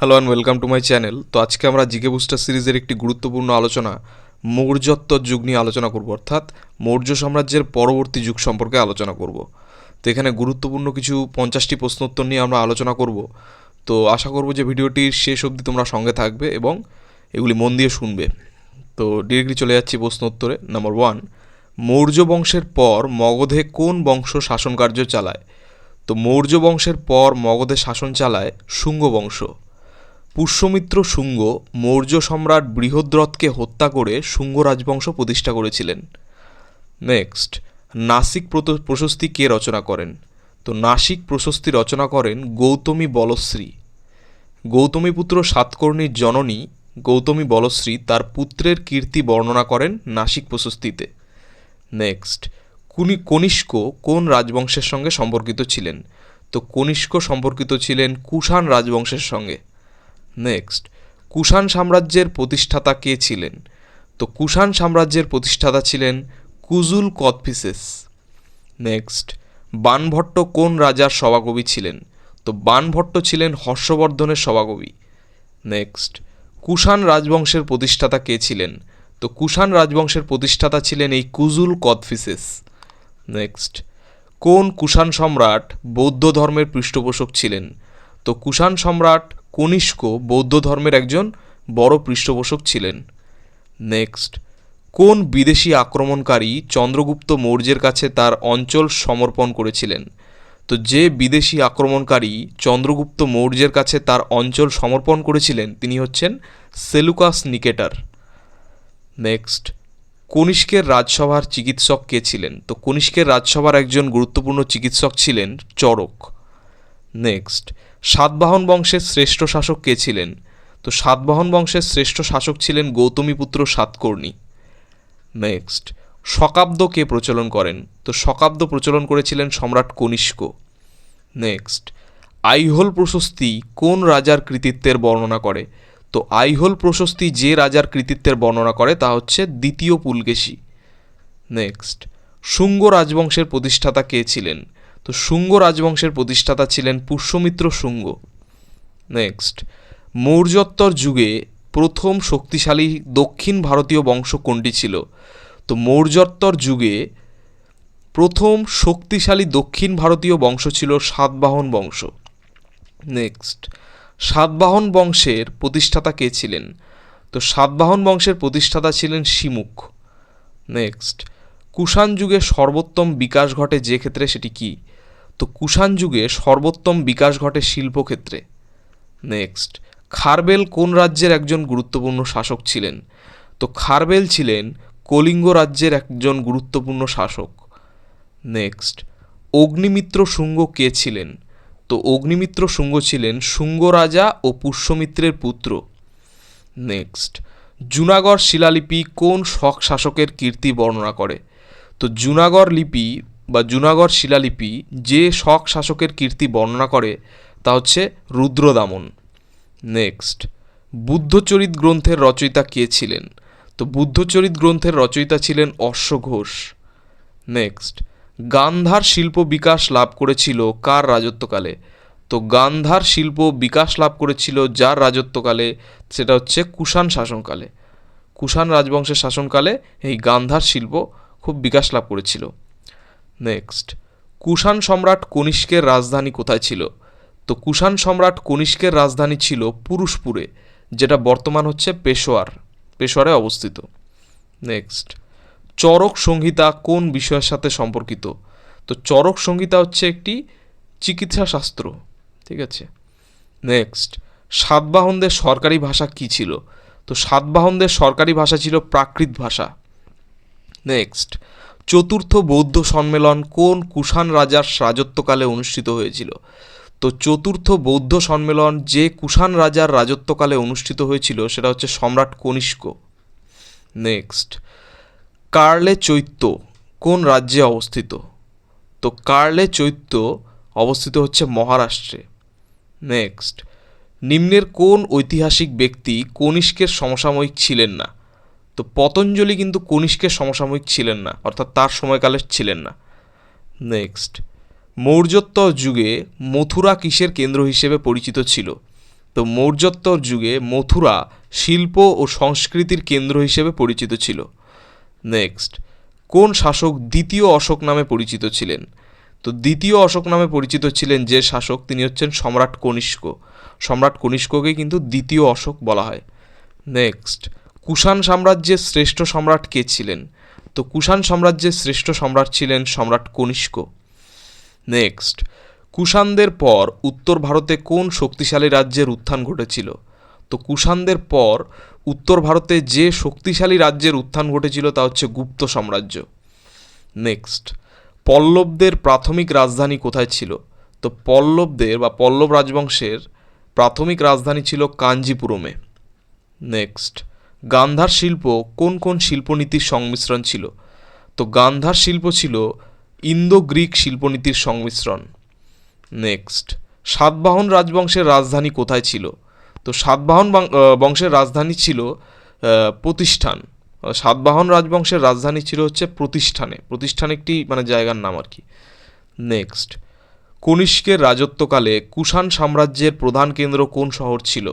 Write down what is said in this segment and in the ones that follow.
Hello and welcome to my channel তো আজকে আমরা জিকে বুস্টার সিরিজের একটি গুরুত্বপূর্ণ আলোচনা মৌর্যত্বর যুগ নিয়ে আলোচনা করব। অর্থাৎ মৌর্য সাম্রাজ্যের পরবর্তী যুগ সম্পর্কে আলোচনা করব। তো এখানে গুরুত্বপূর্ণ কিছু পঞ্চাশটি প্রশ্নোত্তর নিয়ে আমরা আলোচনা করব। তো আশা করব যে ভিডিওটির শেষ অবধি তোমরা সঙ্গে থাকবে এবং এগুলি মন দিয়ে শুনবে। তো ডিরেক্টলি চলে যাচ্ছি প্রশ্নোত্তরে। নাম্বার ওয়ান মৌর্য বংশের পর মগধে কোন বংশ শাসন কার্য চালায়? তো মৌর্য বংশের পর মগধে শাসন চালায় শুঙ্গ বংশ। পুষ্যমিত্র শুঙ্গ মৌর্য সম্রাট বৃহদ্রথকে হত্যা করে শুঙ্গ রাজবংশ প্রতিষ্ঠা করেছিলেন। নেক্সট, নাসিক প্রশস্তি কে রচনা করেন? তো নাসিক প্রশস্তি রচনা করেন গৌতমী বলশ্রী। গৌতমীপুত্র সাতকর্ণীর জননী গৌতমী বলশ্রী তার পুত্রের কীর্তি বর্ণনা করেন নাসিক প্রশস্তিতে। নেক্সট, কুনি কনিষ্ক কোন রাজবংশের সঙ্গে সম্পর্কিত ছিলেন? তো কনিষ্ক সম্পর্কিত ছিলেন কুষাণ রাজবংশের সঙ্গে। নেক্সট কুষাণ সাম্রাজ্যের প্রতিষ্ঠাতা কে ছিলেন? তো কুষাণ সাম্রাজ্যের প্রতিষ্ঠাতা ছিলেন কুজুল কদফিসেস। নেক্সট বানভট্ট কোন রাজার সভাকবি ছিলেন? তো বানভট্ট ছিলেন হর্ষবর্ধনের সভাকবি। নেক্সট কুষাণ রাজবংশের প্রতিষ্ঠাতা কে ছিলেন? তো কুষাণ রাজবংশের প্রতিষ্ঠাতা ছিলেন এই কুজুল কদফিসেস। নেক্সট কোন কুষাণ সম্রাট বৌদ্ধ ধর্মের পৃষ্ঠপোষক ছিলেন? তো কুষাণ সম্রাট কনিষ্ক বৌদ্ধ ধর্মের একজন বড় পৃষ্ঠপোষক ছিলেন। নেক্সট, কোন বিদেশি আক্রমণকারী চন্দ্রগুপ্ত মৌর্যের কাছে তার অঞ্চল সমর্পণ করেছিলেন? তো যে বিদেশি আক্রমণকারী চন্দ্রগুপ্ত মৌর্যের কাছে তার অঞ্চল সমর্পণ করেছিলেন, তিনি হচ্ছেন সেলুকাস নিকেটার। নেক্সট, কনিষ্কের রাজসভার চিকিৎসক কে ছিলেন? তো কনিষ্কের রাজসভার একজন গুরুত্বপূর্ণ চিকিৎসক ছিলেন চরক নেক্সট সাতবাহন বংশের শ্রেষ্ঠ শাসক কে ছিলেন? তো সাতবাহন বংশের শ্রেষ্ঠ শাসক ছিলেন গৌতমীপুত্র সাতকর্ণী। নেক্সট শকাব্দ কে প্রচলন করেন? তো শকাব্দ প্রচলন করেছিলেন সম্রাট কনিষ্ক। নেক্সট আইহোল প্রশস্তি কোন রাজার কৃতিত্বের বর্ণনা করে? তো আইহোল প্রশস্তি যে রাজার কৃতিত্বের বর্ণনা করে তা হচ্ছে দ্বিতীয় পুলকেশী। নেক্সট শুঙ্গ রাজবংশের প্রতিষ্ঠাতা কে ছিলেন? তো শুঙ্গ রাজবংশের প্রতিষ্ঠাতা ছিলেন পুষ্যমিত্র শুঙ্গ। নেক্সট মৌর্যোত্তর যুগে প্রথম শক্তিশালী দক্ষিণ ভারতীয় বংশ কোনটি ছিল? তো মৌর্যোত্তর যুগে প্রথম শক্তিশালী দক্ষিণ ভারতীয় বংশ ছিল সাতবাহন বংশ। নেক্সট সাতবাহন বংশের প্রতিষ্ঠাতা কে ছিলেন? তো সাতবাহন বংশের প্রতিষ্ঠাতা ছিলেন শিমুখ। নেক্সট কুষাণ যুগে সর্বোত্তম বিকাশ ঘটে যে ক্ষেত্রে সেটি কি? তো কুষাণ যুগে সর্বোত্তম বিকাশ ঘটে শিল্পক্ষেত্রে। নেক্সট খারবেল কোন রাজ্যের একজন গুরুত্বপূর্ণ শাসক ছিলেন? তো খারবেল ছিলেন কলিঙ্গ রাজ্যের একজন গুরুত্বপূর্ণ শাসক। নেক্সট অগ্নিমিত্র শুঙ্গ কে ছিলেন? তো অগ্নিমিত্র শুঙ্গ ছিলেন শুঙ্গ রাজা ও পুষ্যমিত্রের পুত্র। নেক্সট জুনাগড় শিলালিপি কোন শক শাসকের কীর্তি বর্ণনা করে? তো জুনাগড় লিপি বা জুনাগড় শিলালিপি যে শক শাসকের কীর্তি বর্ণনা করে তা হচ্ছে রুদ্রদামন। নেক্সট বুদ্ধচরিত গ্রন্থের রচয়িতা কে ছিলেন? তো বুদ্ধচরিত গ্রন্থের রচয়িতা ছিলেন অশ্ব ঘোষ। নেক্সট গান্ধার শিল্প বিকাশ লাভ করেছিল কার রাজত্বকালে? তো গান্ধার শিল্প বিকাশ লাভ করেছিল যার রাজত্বকালে? সেটা হচ্ছে কুষাণ শাসনকালে। কুষাণ রাজবংশের শাসনকালে এই গান্ধার শিল্প খুব বিকাশ লাভ করেছিল। নেক্সট কুষাণ সম্রাট কনিষ্কের রাজধানী কোথায় ছিল? তো কুষাণ সম্রাট কনিষ্কের রাজধানী ছিল পুরুষপুরে, যেটা বর্তমান হচ্ছে পেশোয়ার, পেশোয়ারে অবস্থিত। নেক্সট চরক সংহিতা কোন বিষয়ের সাথে সম্পর্কিত? তো চরক সংহিতা হচ্ছে একটি চিকিৎসাশাস্ত্র ঠিক আছে? নেক্সট সাতবাহনদের সরকারি ভাষা কী ছিল? তো সাতবাহনদের সরকারি ভাষা ছিল প্রাকৃত ভাষা। নেক্সট চতুর্থ বৌদ্ধ সম্মেলন কোন কুষাণ রাজার রাজত্বকালে অনুষ্ঠিত হয়েছিল? তো চতুর্থ বৌদ্ধ সম্মেলন যে কুষাণ রাজার রাজত্বকালে অনুষ্ঠিত হয়েছিল সেটা হচ্ছে সম্রাট কনিষ্ক। নেক্সট কার্লে চৈত্য কোন রাজ্যে অবস্থিত? তো কার্লে চৈত্য অবস্থিত হচ্ছে মহারাষ্ট্রে। নেক্সট নিম্নের কোন ঐতিহাসিক ব্যক্তি কনিষ্কের সমসাময়িক ছিলেন না? তো পতঞ্জলি কিন্তু কনিষ্কের সমসাময়িক ছিলেন না, অর্থাৎ তার সময়কালের ছিলেন না। নেক্সট মৌর্যোত্তর যুগে মথুরা কিসের কেন্দ্র হিসেবে পরিচিত ছিল? তো মৌর্যোত্তর যুগে মথুরা শিল্প ও সংস্কৃতির কেন্দ্র হিসেবে পরিচিত ছিল। নেক্সট কোন শাসক দ্বিতীয় অশোক নামে পরিচিত ছিলেন? তো দ্বিতীয় অশোক নামে পরিচিত ছিলেন যে শাসক, তিনি হচ্ছেন সম্রাট কনিষ্ক। সম্রাট কনিষ্ককে কিন্তু দ্বিতীয় অশোক বলা হয়। নেক্সট কুষাণ সাম্রাজ্যের শ্রেষ্ঠ সম্রাট কে ছিলেন? তো কুষাণ সাম্রাজ্যের শ্রেষ্ঠ সম্রাট ছিলেন সম্রাট কনিষ্ক। নেক্সট কুষাণদের পর উত্তর ভারতে কোন শক্তিশালী রাজ্যের উত্থান ঘটেছিল? তো কুষাণদের পর উত্তর ভারতে যে শক্তিশালী রাজ্যের উত্থান ঘটেছিল তা হচ্ছে গুপ্ত সাম্রাজ্য। নেক্সট পল্লবদের প্রাথমিক রাজধানী কোথায় ছিল? তো পল্লবদের বা পল্লব রাজবংশের প্রাথমিক রাজধানী ছিল কাঞ্জিপুরমে। নেক্সট গান্ধার শিল্প কোন কোন শিল্পনীতির সংমিশ্রণ ছিল? তো গান্ধার শিল্প ছিল ইন্দো গ্রিক শিল্পনীতির সংমিশ্রণ। নেক্সট, সাতবাহন রাজবংশের রাজধানী কোথায় ছিল? তো সাতবাহন বংশের রাজধানী ছিল প্রতিষ্ঠান। সাতবাহন রাজবংশের রাজধানী ছিল হচ্ছে প্রতিষ্ঠানে। প্রতিষ্ঠান একটি মানে জায়গার নাম আর কি। নেক্সট, কনিষ্কের রাজত্বকালে কুষাণ সাম্রাজ্যের প্রধান কেন্দ্র কোন শহর ছিল?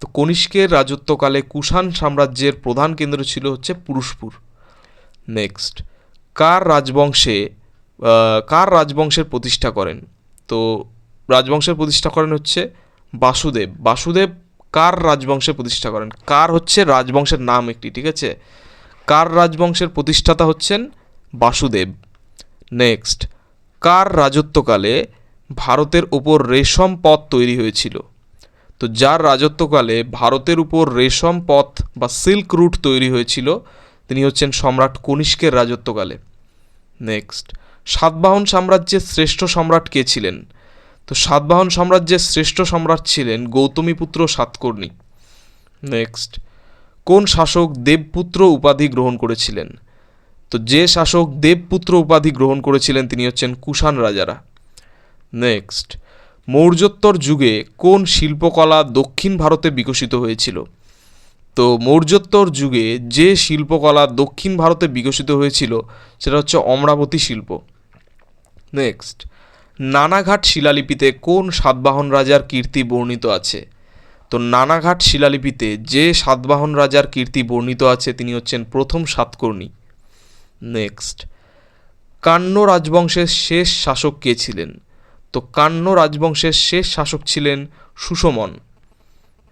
তো কনিষ্কের রাজত্বকালে কুষাণ সাম্রাজ্যের প্রধান কেন্দ্র ছিল হচ্ছে পুরুষপুর। নেক্সট কার রাজবংশে কার রাজবংশের প্রতিষ্ঠা করেন? তো রাজবংশের প্রতিষ্ঠা করেন হচ্ছে বাসুদেব। বাসুদেব কার রাজবংশের প্রতিষ্ঠা করেন? কার হচ্ছে রাজবংশের নাম একটি, ঠিক আছে? কার রাজবংশের প্রতিষ্ঠাতা হচ্ছেন বাসুদেব। নেক্সট কার রাজত্বকালে ভারতের ওপর রেশম পথ তৈরি হয়েছিল? তো যার রাজত্বকালে ভারতের উপর রেশম পথ বা সিল্ক রুট তৈরি হয়েছিল, তিনি হচ্ছেন সম্রাট কনিষ্কের রাজত্বকালে। নেক্সট, সাতবাহন সাম্রাজ্যের শ্রেষ্ঠ সম্রাট কে ছিলেন? তো সাতবাহন সাম্রাজ্যের শ্রেষ্ঠ সম্রাট ছিলেন গৌতমীপুত্র সাতকর্ণী। নেক্সট, কোন শাসক দেবপুত্র উপাধি গ্রহণ করেছিলেন? তো যে শাসক দেবপুত্র উপাধি গ্রহণ করেছিলেন তিনি হচ্ছেন কুষাণ রাজারা। নেক্সট মৌর্যোত্তর যুগে কোন শিল্পকলা দক্ষিণ ভারতে বিকশিত হয়েছিল? তো মৌর্যোত্তর যুগে যে শিল্পকলা দক্ষিণ ভারতে বিকশিত হয়েছিল, সেটা হচ্ছে অমরাবতী শিল্প। নেক্সট নানাঘাট শিলালিপিতে কোন সাতবাহন রাজার কীর্তি বর্ণিত আছে? তো নানাঘাট শিলালিপিতে যে সাতবাহন রাজার কীর্তি বর্ণিত আছে, তিনি হচ্ছেন প্রথম সাতকর্ণী। নেক্সট কান্ন রাজবংশের শেষ শাসক কে ছিলেন? তো কান্ন রাজবংশের শেষ শাসক ছিলেন সুষমন।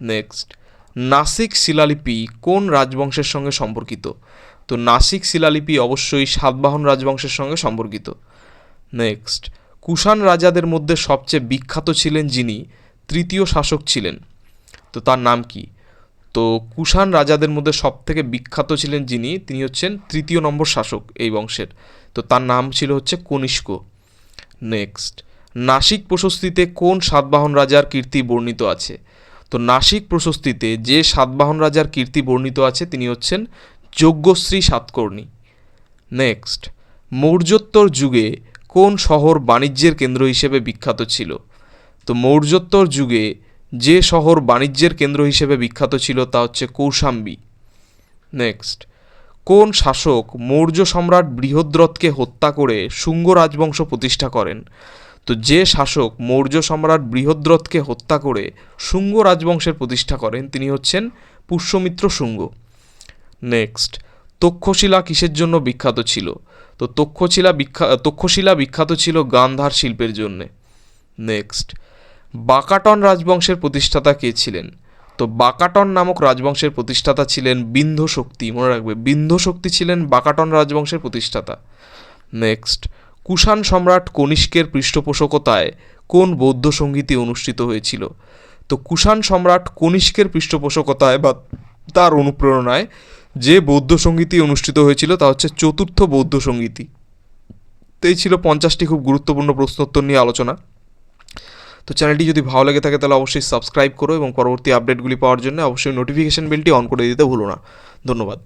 নেক্সট, নাসিক শিলালিপি কোন রাজবংশের সঙ্গে সম্পর্কিত? তো নাসিক শিলালিপি অবশ্যই সাতবাহন রাজবংশের সঙ্গে সম্পর্কিত। নেক্সট, কুষাণ রাজাদের মধ্যে সবচেয়ে বিখ্যাত ছিলেন যিনি, তৃতীয় শাসক ছিলেন। তো তার নাম কি? তো কুষাণ রাজাদের মধ্যে সবথেকে বিখ্যাত ছিলেন যিনি, তিনি হচ্ছেন তৃতীয় নম্বর শাসক এই বংশের। তো তার নাম ছিল হচ্ছে কনিষ্ক। নেক্সট নাসিক প্রশস্তিতে কোন সাতবাহন রাজার কীর্তি বর্ণিত আছে? তো নাসিক প্রশস্তিতে যে সাতবাহন রাজার কীর্তি বর্ণিত আছে, তিনি হচ্ছেন যজ্ঞশ্রী সাতকর্ণী। নেক্সট, মৌর্যোত্তর যুগে কোন শহর বাণিজ্যের কেন্দ্র হিসেবে বিখ্যাত ছিল? তো মৌর্যোত্তর যুগে যে শহর বাণিজ্যের কেন্দ্র হিসেবে বিখ্যাত ছিল, তা হচ্ছে কৌশাম্বী। নেক্সট, কোন শাসক মৌর্য সম্রাট বৃহদ্রথকে হত্যা করে শুঙ্গ রাজবংশ প্রতিষ্ঠা করেন? তো যে শাসক মৌর্য সম্রাট বৃহদ্রথকে হত্যা করে শুঙ্গ রাজবংশের প্রতিষ্ঠা করেন, তিনি হচ্ছেন পুষ্যমিত্র শুঙ্গ। নেক্সট, তক্ষশিলা কিসের জন্য বিখ্যাত ছিল? তো তক্ষশিলা বিখ্যা, তক্ষশিলা বিখ্যাত ছিল গান্ধার শিল্পের জন্যে। নেক্সট, বাকাটন রাজবংশের প্রতিষ্ঠাতা কে ছিলেন? তো বাকাটন নামক রাজবংশের প্রতিষ্ঠাতা ছিলেন বিন্ধ শক্তি, মনে রাখবে বিন্ধ শক্তি ছিলেন বাকাটন রাজবংশের প্রতিষ্ঠাতা। নেক্সট কুষাণ সম্রাট কনিষ্কের পৃষ্ঠপোষকতায় কোন বৌদ্ধ সঙ্গীতি অনুষ্ঠিত হয়েছিল? তো কুষাণ সম্রাট কনিষ্কের পৃষ্ঠপোষকতায় বা তার অনুপ্রেরণায় যে বৌদ্ধ সঙ্গীতি অনুষ্ঠিত হয়েছিল তা হচ্ছে চতুর্থ বৌদ্ধ সঙ্গীতি তো এই ছিল পঞ্চাশটি খুব গুরুত্বপূর্ণ প্রশ্নোত্তর নিয়ে আলোচনা। তো চ্যানেলটি যদি ভালো লেগে থাকে তাহলে অবশ্যই সাবস্ক্রাইব করো এবং পরবর্তী আপডেটগুলি পাওয়ার জন্য অবশ্যই নোটিফিকেশন বেলটি অন করে দিতে ভুলো না। ধন্যবাদ।